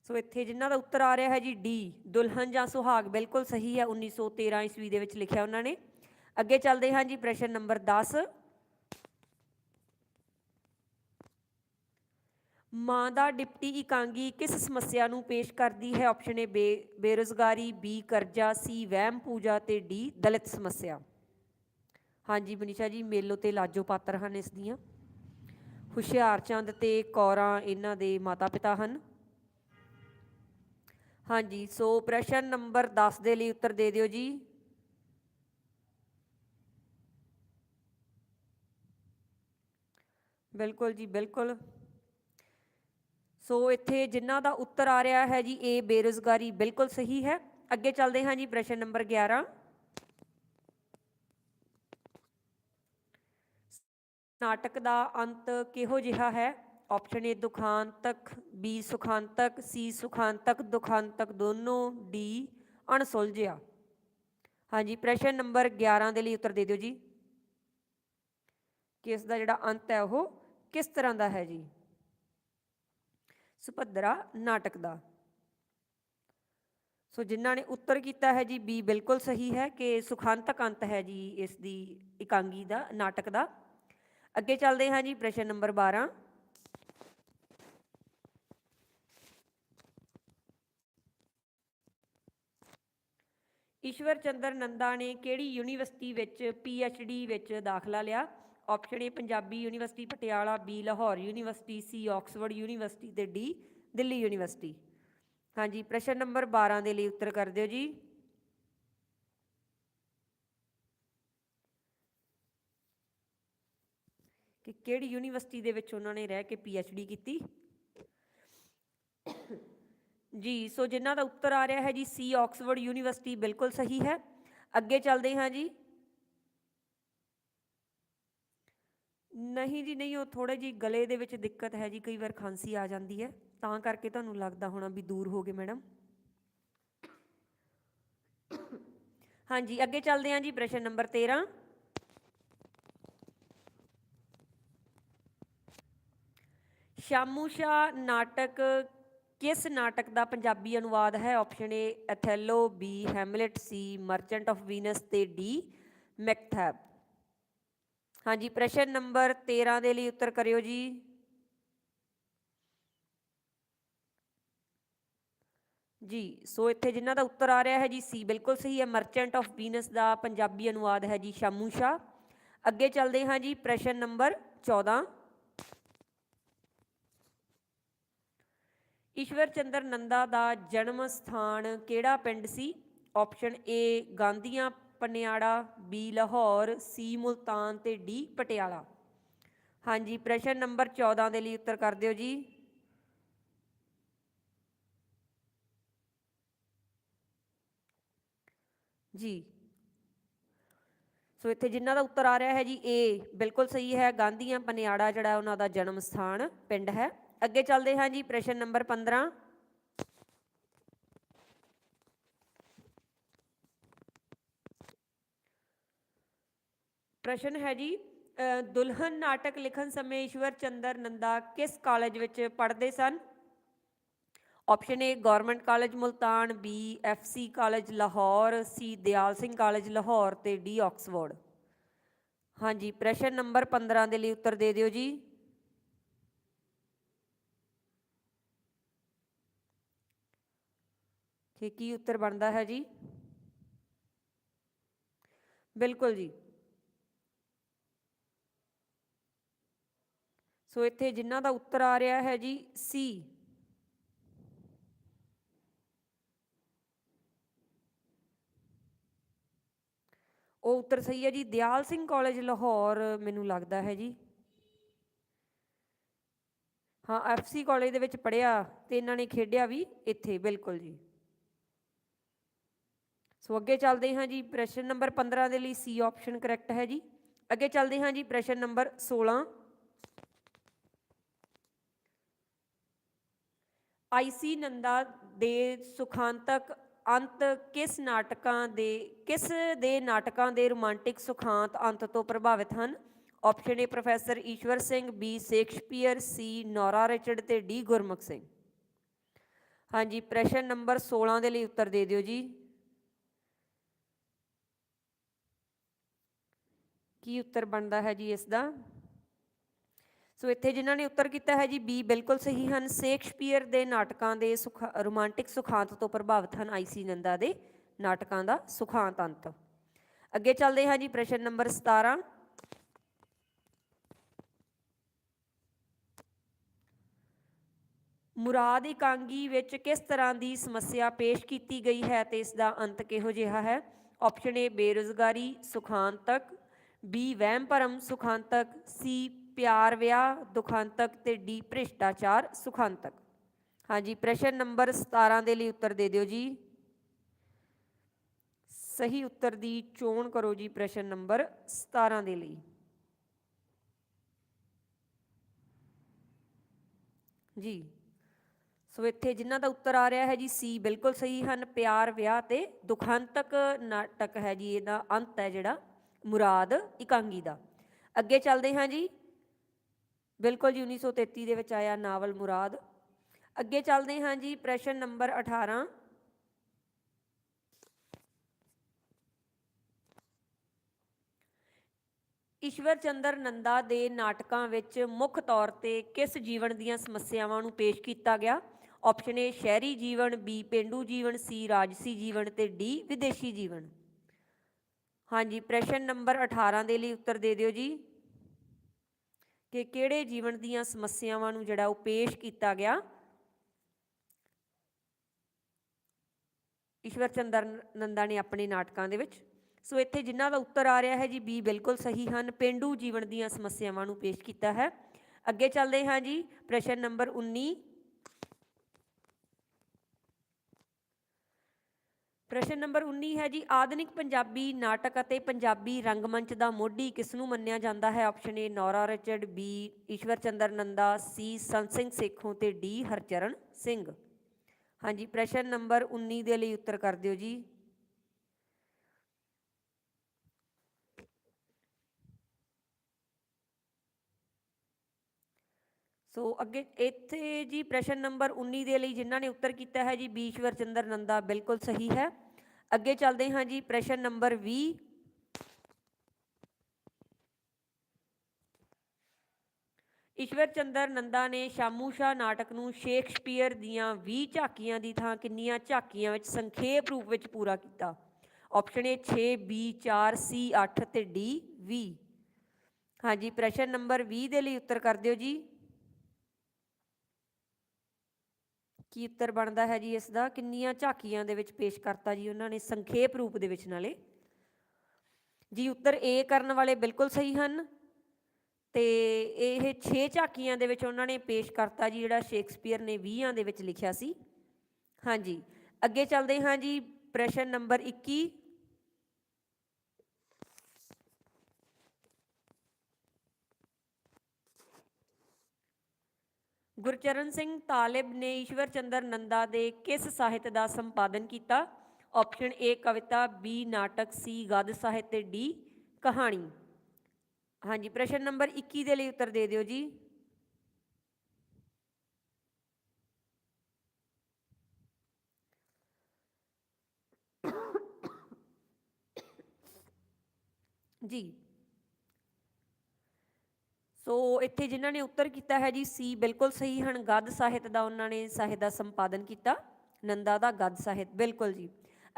ਸੋ ਇੱਥੇ ਜਿਨ੍ਹਾਂ ਦਾ ਉੱਤਰ ਆ ਰਿਹਾ ਹੈ ਜੀ ਡੀ ਦੁਲਹਨ ਜਾਂ ਸੁਹਾਗ, ਬਿਲਕੁਲ ਸਹੀ ਹੈ 1913 ਈਸਵੀ ਦੇ ਵਿੱਚ ਲਿਖਿਆ ਉਹਨਾਂ ਨੇ। ਅੱਗੇ ਚੱਲਦੇ ਹਾਂ ਜੀ, ਪ੍ਰਸ਼ਨ ਨੰਬਰ 10 ਮਾਂ ਦਾ ਡਿਪਟੀ ਇਕਾਂਗੀ ਕਿਸ ਸਮੱਸਿਆ ਨੂੰ ਪੇਸ਼ ਕਰਦੀ ਹੈ? ਆਪਸ਼ਨ ਏ ਬੇ, ਬੇਰੁਜ਼ਗਾਰੀ ਬੀ ਕਰਜ਼ਾ ਸੀ ਵਹਿਮ ਪੂਜਾ ਤੇ ਡੀ ਦਲਿਤ ਸਮੱਸਿਆ। ਹਾਂਜੀ ਮਨੀਸ਼ਾ ਜੀ, ਮੇਲੋ ਤੇ ਲਾਜੋ ਪਾਤਰ ਹਨ ਇਸ ਦੀਆਂ। ਹੁਸ਼ਿਆਰਚੰਦ ਤੇ ਕੌਰਾਂ ਇਹਨਾਂ ਦੇ ਮਾਤਾ ਪਿਤਾ ਹਨ। ਹਾਂਜੀ, ਸੋ ਪ੍ਰਸ਼ਨ ਨੰਬਰ 10 ਦੇ ਲਈ ਉੱਤਰ ਦੇ ਦਿਓ ਜੀ। ਬਿਲਕੁਲ ਜੀ, ਬਿਲਕੁਲ। ਸੋ ਇੱਥੇ ਜਿਨ੍ਹਾਂ ਦਾ ਉੱਤਰ ਆ ਰਿਹਾ ਹੈ ਜੀ, ਇਹ ਬੇਰੁਜ਼ਗਾਰੀ ਬਿਲਕੁਲ ਸਹੀ ਹੈ। ਅੱਗੇ ਚੱਲਦੇ ਹਾਂ ਜੀ, ਪ੍ਰਸ਼ਨ ਨੰਬਰ 11 ਨਾਟਕ ਦਾ ਅੰਤ ਕਿਹੋ ਜਿਹਾ ਹੈ? ਆਪਸ਼ਨ ਏ ਦੁਖਾਂਤਕ ਬੀ ਸੁਖਾਂਤਕ ਸੀ ਸੁਖਾਂਤਕ, ਦੁਖਾਂਤਕ ਦੋਨੋਂ ਡੀ ਅਣਸੁਲਝਿਆ। ਹਾਂਜੀ ਪ੍ਰਸ਼ਨ ਨੰਬਰ 11 ਦੇ ਲਈ ਉੱਤਰ ਦੇ ਦਿਓ ਜੀ। ਕਿ ਇਸ ਦਾ ਜਿਹੜਾ ਅੰਤ ਹੈ ਉਹ ਕਿਸ ਤਰ੍ਹਾਂ ਦਾ ਹੈ ਜੀ? ਸੁਭੱਦਰਾ ਨਾਟਕ ਦਾ। ਸੋ ਜਿਨ੍ਹਾਂ ਨੇ ਉੱਤਰ ਕੀਤਾ ਹੈ ਜੀ, ਬੀ ਬਿਲਕੁਲ ਸਹੀ ਹੈ ਕਿ ਸੁਖਾਂਤਕ ਅੰਤ ਹੈ ਜੀ, ਇਸ ਦੀ ਇਕਾਂਗੀ ਦਾ, ਨਾਟਕ ਦਾ। ਅੱਗੇ ਚੱਲਦੇ ਹਾਂ ਜੀ, ਪ੍ਰਸ਼ਨ ਨੰਬਰ 12 ਈਸ਼ਵਰ ਚੰਦਰ ਨੰਦਾ ਨੇ ਕਿਹੜੀ ਯੂਨੀਵਰਸਿਟੀ ਵਿੱਚ ਡੀ ਵਿੱਚ ਦਾਖਲਾ ਲਿਆ? Option A Punjabi university, Patiala, B, Lahore university, C, Oxford university ਤੇ ਡੀ, ਦਿੱਲੀ ਯੂਨੀਵਰਸਿਟੀ। ਹਾਂਜੀ, ਪ੍ਰਸ਼ਨ ਨੰਬਰ 12 ਦੇ ਲਈ ਉੱਤਰ ਕਰ ਦਿਓ ਜੀ। ਕਿ ਕਿਹੜੀ ਯੂਨੀਵਰਸਿਟੀ ਦੇ ਵਿੱਚ ਉਹਨਾਂ ਨੇ ਰਹਿ ਕੇ ਡੀ ਕੀਤੀ? ਜੀ, ਸੋ ਜਿਨ੍ਹਾਂ ਦਾ ਉੱਤਰ ਆ ਰਿਹਾ ਹੈ ਜੀ, ਸੀ, ਆਕਸਫੋਰਡ ਯੂਨੀਵਰਸਿਟੀ ਬਿਲਕੁਲ ਸਹੀ ਹੈ। ਅੱਗੇ ਚੱਲਦੇ ਹਾਂ ਜੀ। ਨਹੀਂ ਜੀ, ਨਹੀਂ, ਉਹ ਥੋੜੇ ਜੀ ਗਲੇ ਦੇ ਵਿੱਚ ਦਿੱਕਤ ਹੈ ਜੀ, ਕਈ ਵਾਰ ਖਾਂਸੀ ਆ ਜਾਂਦੀ ਹੈ। ਤਾਂ ਕਰਕੇ ਤੁਹਾਨੂੰ ਲੱਗਦਾ ਹੋਣਾ ਵੀ ਦੂਰ ਹੋ ਗਏ ਮੈਡਮ। ਹਾਂਜੀ, ਅੱਗੇ ਚੱਲਦੇ ਹਾਂ ਜੀ ਪ੍ਰਸ਼ਨ ਨੰਬਰ 13 ਸ਼ਾਮੂਸ਼ਾ ਨਾਟਕ, ਕਿਸ ਨਾਟਕ ਦਾ ਪੰਜਾਬੀ ਅਨੁਵਾਦ ਹੈ? Option A Othello B Hamlet C Merchant of Venice ਤੇ ਡੀ ਮੈਕਥੈਬ ਹਾਂਜੀ, ਪ੍ਰਸ਼ਨ ਨੰਬਰ 13 ਦੇ ਲਈ ਉੱਤਰ ਕਰਿਓ ਜੀ। ਜੀ, ਸੋ ਇੱਥੇ ਜਿਨ੍ਹਾਂ ਦਾ ਉੱਤਰ ਆ ਰਿਹਾ ਹੈ ਜੀ, ਸੀ ਬਿਲਕੁਲ ਸਹੀ ਹੈ ਮਰਚੈਂਟ ਆਫ ਵੀਨਸ ਦਾ ਪੰਜਾਬੀ ਅਨੁਵਾਦ ਹੈ ਜੀ, ਸ਼ਾਮੂ ਸ਼ਾਮੂਸ਼ਾ ਅੱਗੇ ਚੱਲਦੇ ਹਾਂ ਜੀ, ਪ੍ਰਸ਼ਨ ਨੰਬਰ 14 ਈਸ਼ਵਰ ਚੰਦਰ ਨੰਦਾ ਦਾ ਜਨਮ ਸਥਾਨ ਕਿਹੜਾ ਪਿੰਡ ਸੀ? Option A Gandhian Paniara B, Lahore, C, Multan ਤੇ ਡੀ, ਪਟਿਆਲਾ। ਹਾਂਜੀ, ਪ੍ਰਸ਼ਨ ਨੰਬਰ 14 ਦੇ ਲਈ ਉੱਤਰ ਕਰ ਦਿਓ ਜੀ। ਜੀ। ਸੋ ਇੱਥੇ ਜਿਨ੍ਹਾਂ ਦਾ ਉੱਤਰ ਆ ਰਿਹਾ ਹੈ ਜੀ, ਏ, ਬਿਲਕੁਲ ਸਹੀ ਹੈ, ਗਾਂਧੀਆਂ, ਪਨਿਆੜਾ ਜਿਹੜਾ ਉਹਨਾਂ ਦਾ ਜਨਮ ਸਥਾਨ, ਪਿੰਡ ਹੈ। ਅੱਗੇ ਚੱਲਦੇ ਹਾਂ ਜੀ, ਪ੍ਰਸ਼ਨ ਨੰਬਰ 15 ਪ੍ਰਸ਼ਨ ਹੈ ਜੀ ਦੁਲਹਨ ਨਾਟਕ ਲਿਖਣ ਸਮੇਂ ਈਸ਼ਵਰ ਚੰਦਰ ਨੰਦਾ ਕਿਸ ਕਾਲਜ ਵਿੱਚ ਪੜ੍ਹਦੇ ਸਨ? Option A government college Multan B FC college Lahore C Dyal Singh college Lahore ਤੇ ਡੀ ਆਕਸਫੋਰਡ। ਹਾਂਜੀ, ਪ੍ਰਸ਼ਨ ਨੰਬਰ 15 ਦੇ ਲਈ ਉੱਤਰ ਦੇ ਦਿਓ ਜੀ। ਕਿ ਕੀ ਉੱਤਰ ਬਣਦਾ ਹੈ ਜੀ? ਬਿਲਕੁਲ ਜੀ। ਸੋ ਇੱਥੇ ਜਿਨ੍ਹਾਂ ਦਾ ਉੱਤਰ ਆ ਰਿਹਾ ਹੈ ਜੀ ਸੀ। ਉਹ ਉੱਤਰ ਸਹੀ ਹੈ ਜੀ, ਦਿਆਲ ਸਿੰਘ ਕਾਲਜ, ਲਾਹੌਰ, ਮੈਨੂੰ ਲੱਗਦਾ ਹੈ ਜੀ। ਹਾਂ ਐਫਸੀ ਕਾਲਜ ਦੇ ਵਿੱਚ ਪੜਿਆ ਤੇ ਇਹਨਾਂ ਨੇ ਖੇਡਿਆ ਵੀ ਇੱਥੇ, ਬਿਲਕੁਲ ਜੀ। ਸੋ ਅੱਗੇ ਚੱਲਦੇ ਹਾਂ ਜੀ, ਪ੍ਰਸ਼ਨ ਨੰਬਰ 15 ਦੇ ਲਈ ਸੀ ਆਪਸ਼ਨ ਕਰੈਕਟ ਹੈ ਜੀ। ਅੱਗੇ ਚੱਲਦੇ ਹਾਂ ਜੀ, ਪ੍ਰਸ਼ਨ ਨੰਬਰ 16 ਆਈਸੀ ਨੰਦਾ ਦੇ ਸੁਖਾਂਤਕ ਅੰਤ ਕਿਸ ਨਾਟਕਾਂ ਦੇ, ਕਿਸ ਦੇ ਨਾਟਕਾਂ ਦੇ ਰੋਮਾਂਟਿਕ ਸੁਖਾਂਤ ਅੰਤ ਤੋਂ ਪ੍ਰਭਾਵਿਤ ਹਨ? Option A professor Ishwar Singh B Shakespeare C Nora Richard ਤੇ ਡੀ ਗੁਰਮੁਖ ਸਿੰਘ ਹਾਂਜੀ, ਪ੍ਰਸ਼ਨ ਨੰਬਰ 16 ਦੇ ਲਈ ਉੱਤਰ ਦੇ ਦਿਓ ਜੀ। ਕੀ ਉੱਤਰ ਬਣਦਾ ਹੈ ਜੀ ਇਸ ਦਾ? ਸੋ ਇੱਥੇ ਜਿਨ੍ਹਾਂ ਨੇ ਉੱਤਰ ਕੀਤਾ ਹੈ ਜੀ, ਬੀ ਬਿਲਕੁਲ ਸਹੀ ਹਨ। ਸ਼ੇਕਸਪੀਅਰ ਦੇ ਨਾਟਕਾਂ ਦੇ ਸੁਖ, ਰੋਮਾਂਟਿਕ ਸੁਖਾਂਤ ਤੋਂ ਪ੍ਰਭਾਵਿਤ ਹਨ ਆਈਸੀ ਨੰਦਾ ਦੇ ਨਾਟਕਾਂ ਦਾ ਸੁਖਾਂਤ ਅੰਤ। ਅੱਗੇ ਚੱਲਦੇ ਹਾਂ ਜੀ, ਪ੍ਰਸ਼ਨ ਨੰਬਰ 17 ਮੁਰਾਦ ਇਕਾਂਗੀ ਵਿੱਚ ਕਿਸ ਤਰ੍ਹਾਂ ਦੀ ਸਮੱਸਿਆ ਪੇਸ਼ ਕੀਤੀ ਗਈ ਹੈ ਤੇ ਇਸ ਦਾ ਅੰਤ ਕਿਹੋ ਜਿਹਾ ਹੈ? ਆਪਸ਼ਨ ਏ, ਬੇਰੁਜ਼ਗਾਰੀ, ਸੁਖਾਂਤਕ, ਬੀ ਵਹਿਮ ਭਰਮ ਸੁਖਾਂਤਕ, ਸੀ ਪਿਆਰ, ਵਿਆਹ, ਦੁਖਾਂਤਕ ਤੇ ਡੀ ਭ੍ਰਿਸ਼ਟਾਚਾਰ, ਸੁਖਾਂਤਕ। ਹਾਂਜੀ, ਪ੍ਰਸ਼ਨ ਨੰਬਰ 17 ਦੇ ਲਈ ਉੱਤਰ ਦੇ ਦਿਓ ਜੀ। ਸਹੀ ਉੱਤਰ ਦੀ ਚੋਣ ਕਰੋ ਜੀ ਪ੍ਰਸ਼ਨ ਨੰਬਰ 17 ਦੇ ਲਈ। ਜੀ, ਸੋ ਇੱਥੇ ਜਿਨ੍ਹਾਂ ਦਾ ਉੱਤਰ ਆ ਰਿਹਾ ਹੈ ਜੀ, ਸੀ ਬਿਲਕੁਲ ਸਹੀ ਹਨ। ਪਿਆਰ, ਵਿਆਹ ਤੇ ਦੁਖਾਂਤਕ ਨਾਟਕ ਹੈ ਜੀ, ਇਹਦਾ ਅੰਤ ਹੈ ਜਿਹੜਾ, ਮੁਰਾਦ ਇਕਾਂਗੀ ਦਾ। ਅੱਗੇ ਚੱਲਦੇ ਹਾਂ ਜੀ। ਬਿਲਕੁਲ ਜੀ 1933 ਦੇ ਵਿੱਚ ਆਇਆ ਨਾਵਲ ਮੁਰਾਦ। ਅੱਗੇ ਚੱਲਦੇ ਹਾਂ ਜੀ, ਪ੍ਰਸ਼ਨ ਨੰਬਰ 18 ਈਸ਼ਵਰ ਚੰਦਰ ਨੰਦਾ ਦੇ ਨਾਟਕਾਂ ਵਿੱਚ ਮੁੱਖ ਤੌਰ ਤੇ ਕਿਸ ਜੀਵਨ ਦੀਆਂ ਸਮੱਸਿਆਵਾਂ ਨੂੰ ਪੇਸ਼ ਕੀਤਾ ਗਿਆ? ਆਪਸ਼ਨ ਏ ਸ਼ਹਿਰੀ ਜੀਵਨ ਬੀ ਪਿੰਡੂ ਜੀਵਨ ਸੀ ਰਾਜਸੀ ਜੀਵਨ ਤੇ ਡੀ ਵਿਦੇਸ਼ੀ ਜੀਵਨ। ਹਾਂਜੀ, ਪ੍ਰਸ਼ਨ ਨੰਬਰ 18 ਦੇ ਲਈ ਉੱਤਰ ਦੇ ਦਿਓ ਜੀ। ਕਿ ਕਿਹੜੇ ਜੀਵਨ ਦੀਆਂ ਸਮੱਸਿਆਵਾਂ ਨੂੰ ਜਿਹੜਾ ਉਹ ਪੇਸ਼ ਕੀਤਾ ਗਿਆ? ਈਸ਼ਵਰ ਚੰਦਰ ਨੰਦਾ ਨੇ ਆਪਣੇ ਨਾਟਕਾਂ ਦੇ ਵਿੱਚ। ਸੋ ਇੱਥੇ ਜਿਨ੍ਹਾਂ ਦਾ ਉੱਤਰ ਆ ਰਿਹਾ ਹੈ ਜੀ, ਬੀ ਬਿਲਕੁਲ ਸਹੀ ਹਨ। ਪਿੰਡੂ ਜੀਵਨ ਦੀਆਂ ਸਮੱਸਿਆਵਾਂ ਨੂੰ ਪੇਸ਼ ਕੀਤਾ ਹੈ। ਅੱਗੇ ਚੱਲਦੇ ਹਾਂ ਜੀ, ਪ੍ਰਸ਼ਨ ਨੰਬਰ 19 ਪ੍ਰਸ਼ਨ ਨੰਬਰ 19 ਹੈ ਜੀ, ਆਧੁਨਿਕ ਪੰਜਾਬੀ ਨਾਟਕ ਅਤੇ ਪੰਜਾਬੀ ਰੰਗਮੰਚ ਦਾ ਮੋਢੀ ਕਿਸ ਨੂੰ ਮੰਨਿਆ ਜਾਂਦਾ ਹੈ? Option A Nora Richard B Ishwar Chandar Nanda C Sant Singh Sekhon ਤੇ ਡੀ ਹਰਚਰਨ ਸਿੰਘ। ਹਾਂਜੀ, ਪ੍ਰਸ਼ਨ ਨੰਬਰ 19 ਦੇ ਲਈ ਉੱਤਰ ਕਰ ਦਿਓ ਜੀ। ਸੋ ਅੱਗੇ ਇੱਥੇ ਜੀ ਪ੍ਰਸ਼ਨ ਨੰਬਰ 19 ਦੇ ਲਈ ਜਿਨ੍ਹਾਂ ਨੇ ਉੱਤਰ ਕੀਤਾ ਹੈ ਜੀ ਬੀ ਈਸ਼ਵਰ ਚੰਦਰ ਨੰਦਾ ਬਿਲਕੁਲ ਸਹੀ ਹੈ। ਅੱਗੇ ਚੱਲਦੇ ਹਾਂ ਜੀ, ਪ੍ਰਸ਼ਨ ਨੰਬਰ 20 ਈਸ਼ਵਰ ਚੰਦਰ ਨੰਦਾ ਨੇ ਸ਼ਾਮੂਸ਼ਾ ਨਾਟਕ ਨੂੰ ਸ਼ੇਕਸਪੀਅਰ ਦੀਆਂ 20 ਝਾਕੀਆਂ ਦੀ ਥਾਂ ਕਿੰਨੀਆਂ ਝਾਕੀਆਂ ਵਿੱਚ ਸੰਖੇਪ ਰੂਪ ਵਿੱਚ ਪੂਰਾ ਕੀਤਾ? ਆਪਸ਼ਨ ਏ 6 ਬੀ 4 ਸੀ 8 ਤੇ ਡੀ 20 ਹਾਂਜੀ, ਪ੍ਰਸ਼ਨ ਨੰਬਰ 20 ਦੇ ਲਈ ਉੱਤਰ ਕਰ ਦਿਓ ਜੀ। ਕੀ ਉੱਤਰ ਬਣਦਾ ਹੈ ਜੀ ਇਸ ਦਾ ਕਿੰਨੀਆਂ ਝਾਕੀਆਂ ਦੇ ਵਿੱਚ ਪੇਸ਼ ਕਰਤਾ ਜੀ ਉਹਨਾਂ ਨੇ ਸੰਖੇਪ ਰੂਪ ਦੇ ਵਿੱਚ ਨਾਲੇ? ਜੀ ਉੱਤਰ ਏ ਕਰਨ ਵਾਲੇ ਬਿਲਕੁਲ ਸਹੀ ਹਨ ਤੇ ਇਹ 6 ਝਾਕੀਆਂ ਦੇ ਵਿੱਚ ਉਹਨਾਂ ਨੇ ਪੇਸ਼ ਕਰਤਾ ਜੀ, ਜਿਹੜਾ ਸ਼ੇਕਸਪੀਅਰ ਨੇ 20ਾਂ ਦੇ ਵਿੱਚ ਲਿਖਿਆ ਸੀ। ਹਾਂਜੀ, ਅੱਗੇ ਚੱਲਦੇ ਹਾਂ ਜੀ, ਪ੍ਰਸ਼ਨ ਨੰਬਰ 21 ਗੁਰਚਰਨ ਸਿੰਘ ਤਾਲਿਬ ਨੇ ਈਸ਼ਵਰ ਚੰਦਰ ਨੰਦਾ ਦੇ ਕਿਸ ਸਾਹਿਤ ਦਾ ਸੰਪਾਦਨ ਕੀਤਾ? ਆਪਸ਼ਨ ਏ ਕਵਿਤਾ ਬੀ ਨਾਟਕ ਸੀ ਗਦ ਸਾਹਿਤ ਤੇ ਡੀ ਕਹਾਣੀ। ਹਾਂਜੀ, ਪ੍ਰਸ਼ਨ ਨੰਬਰ 21 ਦੇ ਲਈ ਉੱਤਰ ਦੇ ਦਿਓ ਜੀ। ਜੀ। ਸੋ ਇੱਥੇ ਜਿਨ੍ਹਾਂ ਨੇ ਉੱਤਰ ਕੀਤਾ ਹੈ ਜੀ, ਸੀ ਬਿਲਕੁਲ ਸਹੀ ਹਨ। ਗੱਦ ਸਾਹਿਤ ਦਾ ਉਹਨਾਂ ਨੇ ਸਾਹਿਤ ਦਾ ਸੰਪਾਦਨ ਕੀਤਾ। ਨੰਦਾ ਦਾ ਗੱਦ ਸਾਹਿਤ, ਬਿਲਕੁਲ ਜੀ।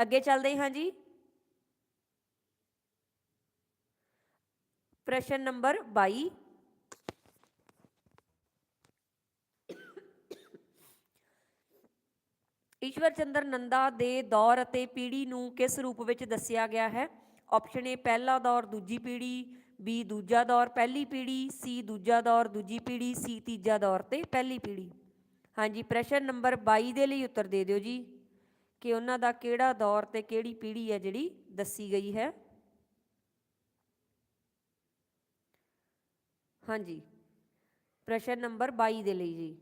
ਅੱਗੇ ਚੱਲਦੇ ਹਾਂ ਜੀ। ਪ੍ਰਸ਼ਨ ਨੰਬਰ 22 ਈਸ਼ਵਰ ਚੰਦਰ ਨੰਦਾ ਦੇ ਦੌਰ ਅਤੇ ਪੀੜ੍ਹੀ ਨੂੰ ਕਿਸ ਰੂਪ ਵਿੱਚ ਦੱਸਿਆ ਗਿਆ ਹੈ? ਆਪਸ਼ਨ ਏ, ਪਹਿਲਾ ਦੌਰ, ਦੂਜੀ ਪੀੜ੍ਹੀ। ਬੀ ਦੂਜਾ ਦੌਰ ਪਹਿਲੀ ਪੀੜ੍ਹੀ, ਸੀ ਦੂਜਾ ਦੌਰ ਦੂਜੀ ਪੀੜ੍ਹੀ, ਸੀ ਤੀਜਾ ਦੌਰ ਤੇ ਪਹਿਲੀ ਪੀੜ੍ਹੀ। ਹਾਂਜੀ, ਪ੍ਰਸ਼ਨ ਨੰਬਰ 22 ਦੇ ਲਈ ਉੱਤਰ ਦੇ ਦਿਓ ਜੀ ਕਿ ਉਹਨਾਂ ਦਾ ਕਿਹੜਾ ਦੌਰ ਤੇ ਕਿਹੜੀ ਪੀੜ੍ਹੀ ਹੈ ਜਿਹੜੀ ਦੱਸੀ ਗਈ ਹੈ। ਹਾਂਜੀ, ਪ੍ਰਸ਼ਨ ਨੰਬਰ 22 ਦੇ ਲਈ ਜੀ।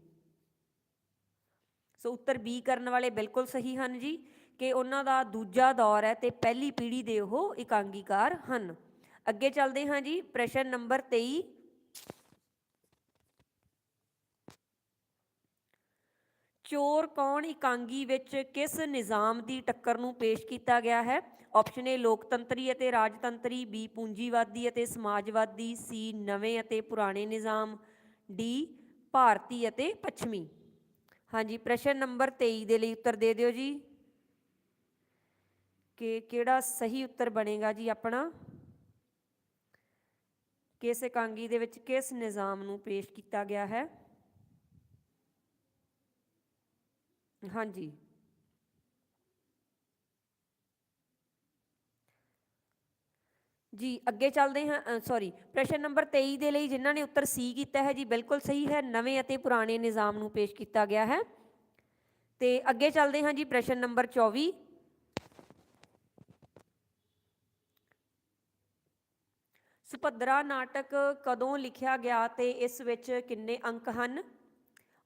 ਸੋ ਉੱਤਰ ਬੀ ਕਰਨ ਵਾਲੇ ਬਿਲਕੁਲ ਸਹੀ ਹਨ ਜੀ ਕਿ ਉਹਨਾਂ ਦਾ ਦੂਜਾ ਦੌਰ ਹੈ ਤੇ ਪਹਿਲੀ ਪੀੜ੍ਹੀ ਦੇ ਉਹ ਇਕਾਂਗੀਕਾਰ ਹਨ। ਅੱਗੇ ਚੱਲਦੇ ਹਾਂ ਜੀ, ਪ੍ਰਸ਼ਨ ਨੰਬਰ 23 ਚੋਰ ਕੌਣ ਇਕਾਂਗੀ ਵਿੱਚ ਕਿਸ ਨਿਜ਼ਾਮ ਦੀ ਟੱਕਰ ਨੂੰ ਪੇਸ਼ ਕੀਤਾ ਗਿਆ ਹੈ? ਆਪਸ਼ਨ ਏ ਲੋਕਤੰਤਰੀ ਅਤੇ ਰਾਜਤੰਤਰੀ ਬੀ ਪੂੰਜੀਵਾਦੀ ਅਤੇ ਸਮਾਜਵਾਦੀ ਸੀ ਨਵੇਂ ਅਤੇ ਪੁਰਾਣੇ ਨਿਜ਼ਾਮ ਡੀ ਭਾਰਤੀ ਅਤੇ ਪੱਛਮੀ। ਹਾਂਜੀ, ਪ੍ਰਸ਼ਨ ਨੰਬਰ 23 ਦੇ ਲਈ ਉੱਤਰ ਦੇ ਦਿਓ ਜੀ। ਕਿ ਕਿਹੜਾ ਸਹੀ ਉੱਤਰ ਬਣੇਗਾ ਜੀ ਆਪਣਾ? ਕਿਸ ਇਕਾਂਗੀ ਦੇ ਵਿੱਚ ਕਿਸ ਨਿਜ਼ਾਮ ਨੂੰ ਪੇਸ਼ ਕੀਤਾ ਗਿਆ ਹੈ? ਹਾਂਜੀ। ਜੀ, ਅੱਗੇ ਚੱਲਦੇ ਹਾਂ ਸੌਰੀ ਪ੍ਰਸ਼ਨ ਨੰਬਰ 23 ਦੇ ਲਈ ਜਿਨ੍ਹਾਂ ਨੇ ਉੱਤਰ ਸੀ ਕੀਤਾ ਹੈ, ਜੀ ਬਿਲਕੁਲ ਸਹੀ ਹੈ, ਨਵੇਂ ਅਤੇ ਪੁਰਾਣੇ ਨਿਜ਼ਾਮ ਨੂੰ ਪੇਸ਼ ਕੀਤਾ ਗਿਆ ਹੈ। ਤੇ ਅੱਗੇ ਚੱਲਦੇ ਹਾਂ ਜੀ ਪ੍ਰਸ਼ਨ ਨੰਬਰ 24 ਸੁਭਦਰਾ ਨਾਟਕ ਕਦੋਂ ਲਿਖਿਆ ਗਿਆ ਤੇ ਇਸ ਵਿੱਚ ਕਿੰਨੇ ਅੰਕ ਹਨ?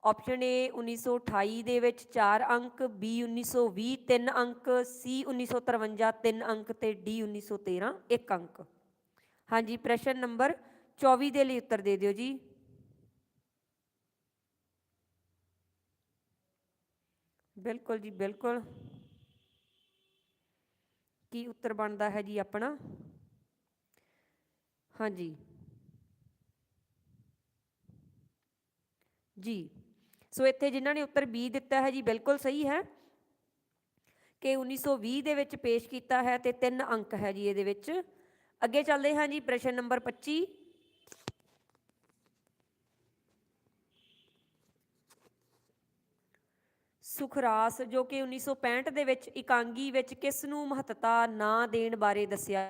ਆਪਸ਼ਨ ਏ 1928 ਦੇ ਵਿੱਚ 4 ਅੰਕ ਬੀ 1920 3 ਅੰਕ ਸੀ 1953 3 ਅੰਕ ਤੇ ਡੀ 1913 1 ਅੰਕ। ਹਾਂਜੀ, ਪ੍ਰਸ਼ਨ ਨੰਬਰ 24 ਦੇ ਲਈ ਉੱਤਰ ਦੇ ਦਿਓ ਜੀ। ਬਿਲਕੁਲ ਜੀ, ਬਿਲਕੁਲ। ਕੀ ਉੱਤਰ ਬਣਦਾ ਹੈ ਜੀ ਆਪਣਾ? ਹਾਂਜੀ। ਜੀ। ਸੋ ਇੱਥੇ ਜਿਨ੍ਹਾਂ ਨੇ ਉੱਤਰ ਬੀ ਦਿੱਤਾ ਹੈ ਜੀ, ਬਿਲਕੁਲ ਸਹੀ ਹੈ। ਕਿ 1920 ਦੇ ਵਿੱਚ ਪੇਸ਼ ਕੀਤਾ ਹੈ ਤੇ ਤਿੰਨ ਅੰਕ ਹੈ ਜੀ ਇਹਦੇ ਵਿੱਚ। ਅੱਗੇ ਚੱਲਦੇ ਹਾਂ ਜੀ, ਪ੍ਰਸ਼ਨ ਨੰਬਰ 25 ਸੁਖਰਾਸ ਜੋ ਕਿ 1965 ਦੇ ਵਿੱਚ ਇਕਾਂਗੀ ਵਿੱਚ ਕਿਸ ਨੂੰ ਮਹੱਤਤਾ ਨਾ ਦੇਣ ਬਾਰੇ ਦੱਸਿਆ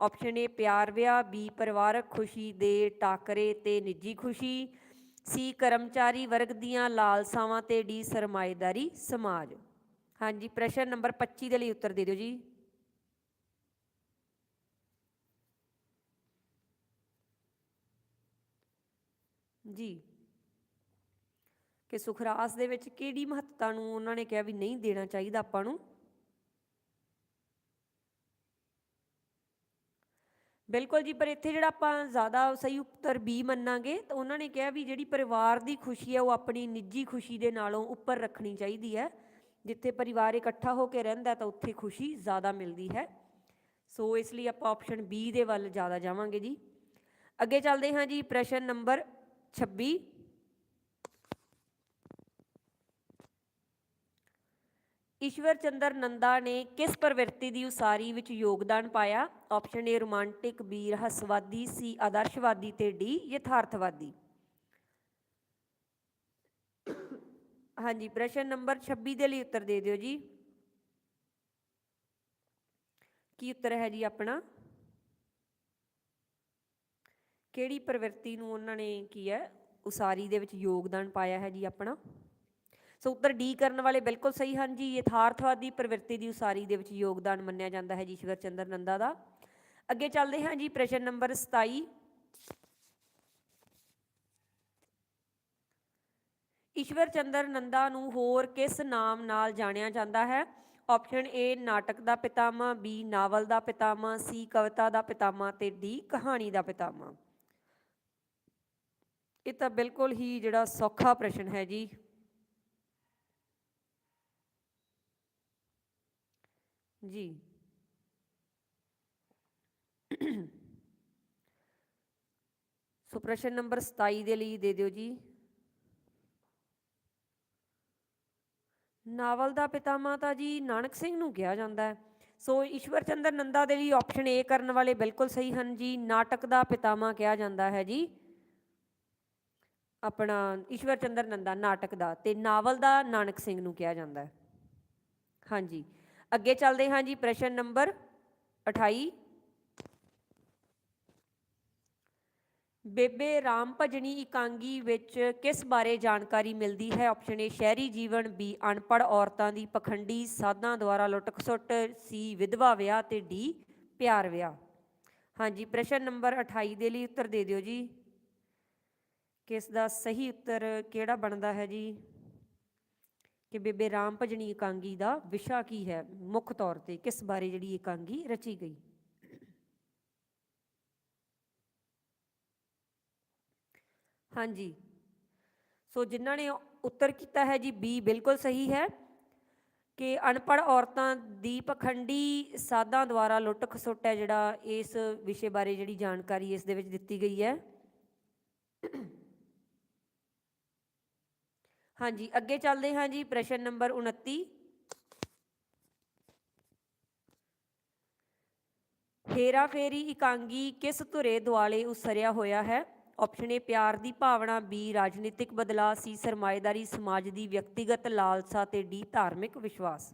ਆਪਸ਼ਨ ਏ ਪਿਆਰ ਵਿਆਹ ਬੀ ਪਰਿਵਾਰਕ ਖੁਸ਼ੀ ਦੇ ਟਾਕਰੇ ਤੇ ਨਿੱਜੀ ਖੁਸ਼ੀ ਸੀ ਕਰਮਚਾਰੀ ਵਰਗ ਦੀਆਂ ਲਾਲਸਾਵਾਂ ਤੇ ਡੀ ਸਰਮਾਏਦਾਰੀ ਸਮਾਜ। ਹਾਂਜੀ, ਪ੍ਰਸ਼ਨ ਨੰਬਰ 25 ਦੇ ਲਈ ਉੱਤਰ ਦੇ ਦਿਓ ਜੀ। ਜੀ। ਕਿ ਸੁਖਰਾਸ ਦੇ ਵਿੱਚ ਕਿਹੜੀ ਮਹੱਤਤਾ ਨੂੰ ਉਹਨਾਂ ਨੇ ਕਿਹਾ ਵੀ ਨਹੀਂ ਦੇਣਾ ਚਾਹੀਦਾ ਆਪਾਂ ਨੂੰ? ਬਿਲਕੁਲ ਜੀ, ਪਰ ਇੱਥੇ ਜਿਹੜਾ ਆਪਾਂ ਜ਼ਿਆਦਾ ਸਹੀ ਉੱਤਰ ਬੀ ਮੰਨਾਂਗੇ, ਤਾਂ ਉਹਨਾਂ ਨੇ ਕਿਹਾ ਵੀ ਜਿਹੜੀ ਪਰਿਵਾਰ ਦੀ ਖੁਸ਼ੀ ਹੈ, ਉਹ ਆਪਣੀ ਨਿੱਜੀ ਖੁਸ਼ੀ ਦੇ ਨਾਲੋਂ ਉੱਪਰ ਰੱਖਣੀ ਚਾਹੀਦੀ ਹੈ। ਜਿੱਥੇ ਪਰਿਵਾਰ ਇਕੱਠਾ ਹੋ ਕੇ ਰਹਿੰਦਾ, ਤਾਂ ਉੱਥੇ ਖੁਸ਼ੀ ਜ਼ਿਆਦਾ ਮਿਲਦੀ ਹੈ। ਸੋ ਇਸ ਲਈ ਆਪਾਂ ਆਪਸ਼ਨ ਬੀ ਦੇ ਵੱਲ ਜ਼ਿਆਦਾ ਜਾਵਾਂਗੇ ਜੀ। ਅੱਗੇ ਚੱਲਦੇ ਹਾਂ ਜੀ, ਪ੍ਰਸ਼ਨ ਨੰਬਰ 26 ਈਸ਼ਵਰ ਚੰਦਰ ਨੰਦਾ ਨੇ ਕਿਸ ਪ੍ਰਵਿਰਤੀ ਦੀ ਉਸਾਰੀ ਵਿੱਚ ਯੋਗਦਾਨ ਪਾਇਆ? ਆਪਸ਼ਨ ਏ ਰੋਮਾਂਟਿਕ ਬੀ ਰਹੱਸਵਾਦੀ ਸੀ ਆਦਰਸ਼ਵਾਦੀ ਤੇ ਡੀ ਯਥਾਰਥਵਾਦੀ। ਹਾਂਜੀ, ਪ੍ਰਸ਼ਨ ਨੰਬਰ 26 ਦੇ ਲਈ ਉੱਤਰ ਦੇ ਦਿਓ ਜੀ। ਕੀ ਉੱਤਰ ਹੈ ਜੀ ਆਪਣਾ? ਕਿਹੜੀ ਪ੍ਰਵਿਰਤੀ ਨੂੰ ਉਹਨਾਂ ਨੇ ਕੀ ਹੈ? ਉਸਾਰੀ ਦੇ ਵਿੱਚ ਯੋਗਦਾਨ ਪਾਇਆ ਹੈ ਜੀ ਆਪਣਾ? ਸੋ ਉੱਤਰ ਡੀ ਕਰਨ ਵਾਲੇ ਬਿਲਕੁਲ ਸਹੀ ਹਨ ਜੀ, ਯਥਾਰਥਵਾਦੀ ਪ੍ਰਵਿਰਤੀ ਦੀ ਉਸਾਰੀ ਦੇ ਵਿੱਚ ਯੋਗਦਾਨ ਮੰਨਿਆ ਜਾਂਦਾ ਹੈ ਜੀ ਈਸ਼ਵਰ ਚੰਦਰ ਨੰਦਾ ਦਾ। ਅੱਗੇ ਚੱਲਦੇ ਹਾਂ ਜੀ ਪ੍ਰਸ਼ਨ ਨੰਬਰ 27 ਈਸ਼ਵਰ ਚੰਦਰ ਨੰਦਾ ਨੂੰ ਹੋਰ ਕਿਸ ਨਾਮ ਨਾਲ ਜਾਣਿਆ ਜਾਂਦਾ ਹੈ? ਆਪਸ਼ਨ ਏ ਨਾਟਕ ਦਾ ਪਿਤਾਮਾ ਬੀ ਨਾਵਲ ਦਾ ਪਿਤਾਮਾ ਸੀ ਕਵਿਤਾ ਦਾ ਪਿਤਾਮਾ ਤੇ ਡੀ ਕਹਾਣੀ ਦਾ ਪਿਤਾਮਾ ਇਹ ਤਾਂ ਬਿਲਕੁਲ ਹੀ ਜਿਹੜਾ ਸੌਖਾ ਪ੍ਰਸ਼ਨ ਹੈ ਜੀ। ਜੀ। ਸੋ ਪ੍ਰਸ਼ਨ ਨੰਬਰ 27 ਦੇ ਲਈ ਦੇ ਦਿਓ ਜੀ। ਨਾਵਲ ਦਾ ਪਿਤਾਮਾ ਤਾਂ ਜੀ ਨਾਨਕ ਸਿੰਘ ਨੂੰ ਕਿਹਾ ਜਾਂਦਾ ਹੈ। ਸੋ ਈਸ਼ਵਰ ਚੰਦਰ ਨੰਦਾ ਦੇ ਲਈ ਆਪਸ਼ਨ ਏ ਕਰਨ ਵਾਲੇ ਬਿਲਕੁਲ ਸਹੀ ਹਨ ਜੀ। ਨਾਟਕ ਦਾ ਪਿਤਾਮਾ ਕਿਹਾ ਜਾਂਦਾ ਹੈ ਜੀ। ਆਪਣਾ ਈਸ਼ਵਰ ਚੰਦਰ ਨੰਦਾ ਨਾਟਕ ਦਾ ਤੇ ਨਾਵਲ ਦਾ ਨਾਨਕ ਸਿੰਘ ਨੂੰ ਕਿਹਾ ਜਾਂਦਾ ਹੈ। ਹਾਂਜੀ। ਅੱਗੇ ਚੱਲਦੇ ਹਾਂ ਜੀ, ਪ੍ਰਸ਼ਨ ਨੰਬਰ 28 ਬੇਬੇ ਰਾਮ ਭਜਨੀ ਇਕਾਂਗੀ ਵਿੱਚ ਕਿਸ ਬਾਰੇ ਜਾਣਕਾਰੀ ਮਿਲਦੀ ਹੈ? ਆਪਸ਼ਨ ਏ ਸ਼ਹਿਰੀ ਜੀਵਨ ਬੀ ਅਨਪੜ੍ਹ ਔਰਤਾਂ ਦੀ ਪਖੰਡੀ, ਸਾਧਾਂ ਦੁਆਰਾ ਲੁੱਟ-ਖਸੁੱਟ ਸੀ ਵਿਧਵਾ ਵਿਆਹ ਤੇ ਡੀ ਪਿਆਰ ਵਿਆਹ। ਹਾਂਜੀ, ਪ੍ਰਸ਼ਨ ਨੰਬਰ 28 ਦੇ ਲਈ ਉੱਤਰ ਦੇ ਦਿਓ ਜੀ। ਕਿਸ ਦਾ ਸਹੀ ਉੱਤਰ ਕਿਹੜਾ ਬਣਦਾ ਹੈ ਜੀ? ਕਿ ਬੇਬੇ ਰਾਮ ਭਜਣੀ ਇਕਾਂਗੀ ਦਾ ਵਿਸ਼ਾ ਕੀ ਹੈ ਮੁੱਖ ਤੌਰ ਤੇ? ਕਿਸ ਬਾਰੇ ਜਿਹੜੀ ਇਕਾਂਗੀ ਰਚੀ ਗਈ? ਹਾਂਜੀ। ਸੋ ਜਿਨ੍ਹਾਂ ਨੇ ਉੱਤਰ ਕੀਤਾ ਹੈ ਜੀ, ਬੀ ਬਿਲਕੁਲ ਸਹੀ ਹੈ ਕਿ ਅਨਪੜ੍ਹ ਔਰਤਾਂ ਦੀ ਪਖੰਡੀ ਸਾਧਾਂ ਦੁਆਰਾ ਲੁੱਟ ਖਸੁੱਟ ਹੈ ਜਿਹੜਾ ਇਸ ਵਿਸ਼ੇ ਬਾਰੇ ਜਿਹੜੀ ਜਾਣਕਾਰੀ ਇਸ ਦੇ ਵਿੱਚ ਦਿੱਤੀ ਗਈ ਹੈ। ਹਾਂਜੀ, ਅੱਗੇ ਚੱਲਦੇ ਹਾਂ ਜੀ, ਪ੍ਰਸ਼ਨ ਨੰਬਰ 29 ਹੇਰਾ ਫੇਰੀ ਇਕਾਂਗੀ ਕਿਸ ਧੁਰੇ ਦੁਆਲੇ ਉਸਰਿਆ ਹੋਇਆ ਹੈ? ਆਪਸ਼ਨ ਏ, ਪਿਆਰ ਦੀ ਭਾਵਨਾ, ਬੀ, ਰਾਜਨੀਤਿਕ ਬਦਲਾਅ, ਸੀ, ਸਰਮਾਏਦਾਰੀ, ਸਮਾਜ ਦੀ ਵਿਅਕਤੀਗਤ ਲਾਲਸਾ ਤੇ ਡੀ, ਧਾਰਮਿਕ ਵਿਸ਼ਵਾਸ।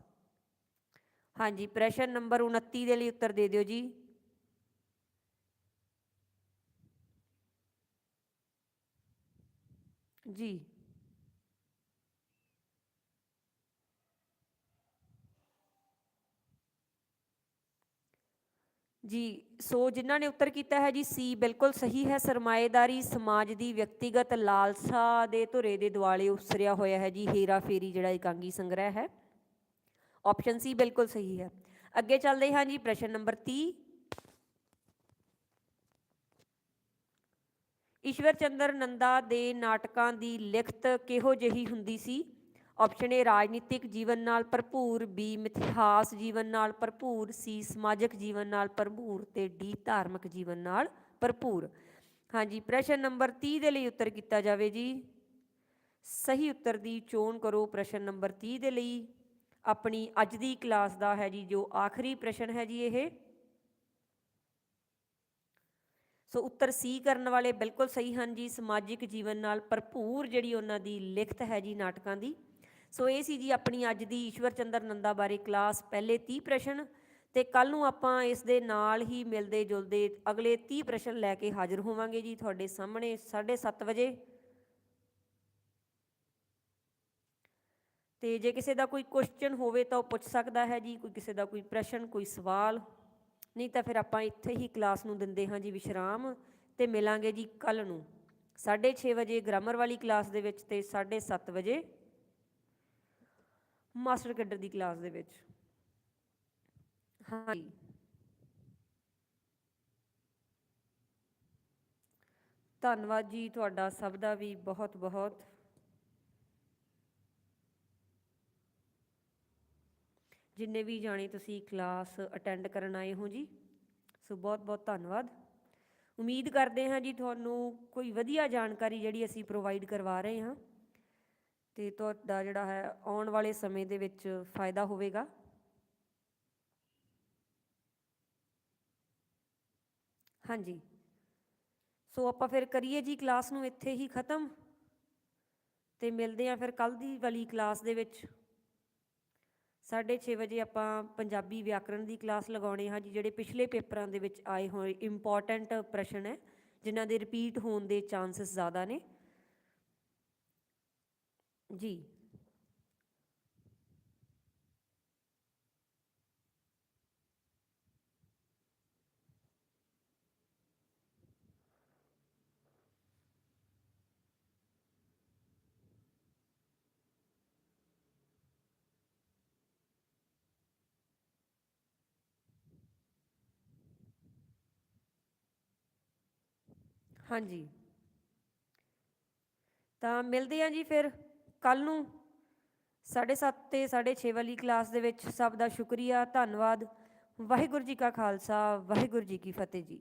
ਹਾਂਜੀ, ਪ੍ਰਸ਼ਨ ਨੰਬਰ 29 ਦੇ ਲਈ ਉੱਤਰ ਦੇ ਦਿਓ ਜੀ। ਜੀ। ਜੀ, ਸੋ ਜਿਨ੍ਹਾਂ ਨੇ ਉੱਤਰ ਕੀਤਾ ਹੈ ਜੀ, ਸੀ ਬਿਲਕੁਲ ਸਹੀ ਹੈ, ਸਰਮਾਏਦਾਰੀ ਸਮਾਜ ਦੀ ਵਿਅਕਤੀਗਤ ਲਾਲਸਾ ਦੇ ਧੁਰੇ ਦੇ ਦੁਆਲੇ ਉਸਰਿਆ ਹੋਇਆ ਹੈ ਜੀ, ਹੀਰਾ ਫੇਰੀ ਜਿਹੜਾ ਇਕਾਂਗੀ ਸੰਗ੍ਰਹਿ ਹੈ। ਆਪਸ਼ਨ ਸੀ ਬਿਲਕੁਲ ਸਹੀ ਹੈ। ਅੱਗੇ ਚੱਲਦੇ ਹਾਂ ਜੀ, ਪ੍ਰਸ਼ਨ ਨੰਬਰ 30 ਈਸ਼ਵਰ ਚੰਦਰ ਨੰਦਾ ਦੇ ਨਾਟਕਾਂ ਦੀ ਲਿਖਤ ਕਿਹੋ ਜਿਹੀ ਹੁੰਦੀ ਸੀ? ਆਪਸ਼ਨ ਏ ਰਾਜਨੀਤਿਕ ਜੀਵਨ ਨਾਲ ਭਰਪੂਰ ਬੀ ਮਿਥਿਹਾਸ ਜੀਵਨ ਨਾਲ ਭਰਪੂਰ ਸੀ ਸਮਾਜਿਕ ਜੀਵਨ ਨਾਲ ਭਰਪੂਰ ਤੇ ਡੀ ਧਾਰਮਿਕ ਜੀਵਨ ਨਾਲ ਭਰਪੂਰ। ਹਾਂਜੀ, ਪ੍ਰਸ਼ਨ ਨੰਬਰ 30 ਦੇ ਲਈ ਉੱਤਰ ਕੀਤਾ ਜਾਵੇ ਜੀ। ਸਹੀ ਉੱਤਰ ਦੀ ਚੋਣ ਕਰੋ ਪ੍ਰਸ਼ਨ ਨੰਬਰ 30 ਦੇ ਲਈ। ਆਪਣੀ ਅੱਜ ਦੀ ਕਲਾਸ ਦਾ ਹੈ ਜੀ, ਜੋ ਆਖਰੀ ਪ੍ਰਸ਼ਨ ਹੈ ਜੀ ਇਹ। ਸੋ ਉੱਤਰ ਸੀ ਕਰਨ ਵਾਲੇ ਬਿਲਕੁਲ ਸਹੀ ਹਨ ਜੀ, ਸਮਾਜਿਕ ਜੀਵਨ ਨਾਲ ਭਰਪੂਰ ਜਿਹੜੀ ਉਹਨਾਂ ਦੀ ਲਿਖਤ ਹੈ ਜੀ ਨਾਟਕਾਂ ਦੀ। ਸੋ ਇਹ ਸੀ ਜੀ ਆਪਣੀ ਅੱਜ ਦੀ ਈਸ਼ਵਰ ਚੰਦਰ ਨੰਦਾ ਬਾਰੇ ਕਲਾਸ ਪਹਿਲੇ 30 ਪ੍ਰਸ਼ਨ ਤੇ ਕੱਲ ਨੂੰ ਆਪਾਂ ਇਸ ਦੇ ਨਾਲ ਹੀ ਮਿਲਦੇ ਜੁਲਦੇ ਅਗਲੇ 30 ਪ੍ਰਸ਼ਨ ਲੈ ਕੇ ਹਾਜ਼ਰ ਹੋਵਾਂਗੇ ਜੀ ਤੁਹਾਡੇ ਸਾਹਮਣੇ 7:30 ਵਜੇ। ਤੇ ਜੇ ਕਿਸੇ ਦਾ ਕੋਈ ਕੁਐਸਚਨ ਹੋਵੇ ਤਾਂ ਉਹ ਪੁੱਛ ਸਕਦਾ ਹੈ ਜੀ, ਕੋਈ ਕਿਸੇ ਦਾ ਕੋਈ ਪ੍ਰਸ਼ਨ, ਕੋਈ ਸਵਾਲ। ਨਹੀਂ ਤਾਂ ਫਿਰ ਆਪਾਂ ਇੱਥੇ ਹੀ ਕਲਾਸ ਨੂੰ ਦਿੰਦੇ ਹਾਂ ਜੀ ਵਿਸ਼ਰਾਮ ਤੇ ਮਿਲਾਂਗੇ ਜੀ ਕੱਲ ਨੂੰ। 6:30 ਵਜੇ ਗ੍ਰਾਮਰ ਵਾਲੀ ਕਲਾਸ ਦੇ ਵਿੱਚ ਤੇ 7:30 ਵਜੇ ਮਾਸਟਰ ਕੈਡਰ ਦੀ ਕਲਾਸ ਦੇ ਵਿੱਚ। ਹਾਂਜੀ। ਧੰਨਵਾਦ ਜੀ ਤੁਹਾਡਾ ਸਭ ਦਾ ਵੀ ਬਹੁਤ ਬਹੁਤ। ਜਿੰਨੇ ਵੀ ਜਾਣੇ ਤੁਸੀਂ ਕਲਾਸ ਅਟੈਂਡ ਕਰਨ ਆਏ ਹੋ ਜੀ ਸੋ ਬਹੁਤ ਬਹੁਤ ਧੰਨਵਾਦ। ਉਮੀਦ ਕਰਦੇ ਹਾਂ ਜੀ ਤੁਹਾਨੂੰ ਕੋਈ ਵਧੀਆ ਜਾਣਕਾਰੀ ਜਿਹੜੀ ਅਸੀਂ ਪ੍ਰੋਵਾਈਡ ਕਰਵਾ ਰਹੇ ਹਾਂ। ਤੇ ਤੁਹਾਡਾ ਜਿਹੜਾ ਹੈ ਆਉਣ ਵਾਲੇ ਸਮੇਂ ਦੇ ਵਿੱਚ ਫਾਇਦਾ ਹੋਵੇਗਾ। ਹਾਂਜੀ। ਸੋ ਆਪਾਂ ਫਿਰ ਕਰੀਏ ਜੀ ਕਲਾਸ ਨੂੰ ਇੱਥੇ ਹੀ ਖਤਮ ਤੇ ਮਿਲਦੇ ਆਂ ਫਿਰ ਕੱਲ ਦੀ ਵਾਲੀ ਕਲਾਸ ਦੇ ਵਿੱਚ। 6:30 ਵਜੇ ਆਪਾਂ ਪੰਜਾਬੀ ਵਿਆਕਰਣ ਦੀ ਕਲਾਸ ਲਗਾਉਣੇ ਹਾਂ ਜੀ, ਜਿਹੜੇ ਪਿਛਲੇ ਪੇਪਰਾਂ ਦੇ ਵਿੱਚ ਆਏ ਹੋਏ ਇੰਪੋਰਟੈਂਟ ਪ੍ਰਸ਼ਨ ਹੈ, ਜਿਨ੍ਹਾਂ ਦੇ ਰਿਪੀਟ ਹੋਣ ਦੇ ਚਾਂਸਸ ਜ਼ਿਆਦਾ ਨੇ। ਜੀ ਹਾਂਜੀ ਤਾਂ ਮਿਲਦੇ ਆਂ ਜੀ ਫਿਰ ਕੱਲ ਨੂੰ 7:30 ਤੇ 6:30 ਵਾਲੀ ਕਲਾਸ ਦੇ ਵਿੱਚ ਸਭ ਦਾ ਸ਼ੁਕਰੀਆ, ਧੰਨਵਾਦ। ਵਾਹਿਗੁਰੂ ਜੀ ਕਾ ਖਾਲਸਾ, ਵਾਹਿਗੁਰੂ ਜੀ ਕੀ ਫਤਿਹ ਜੀ।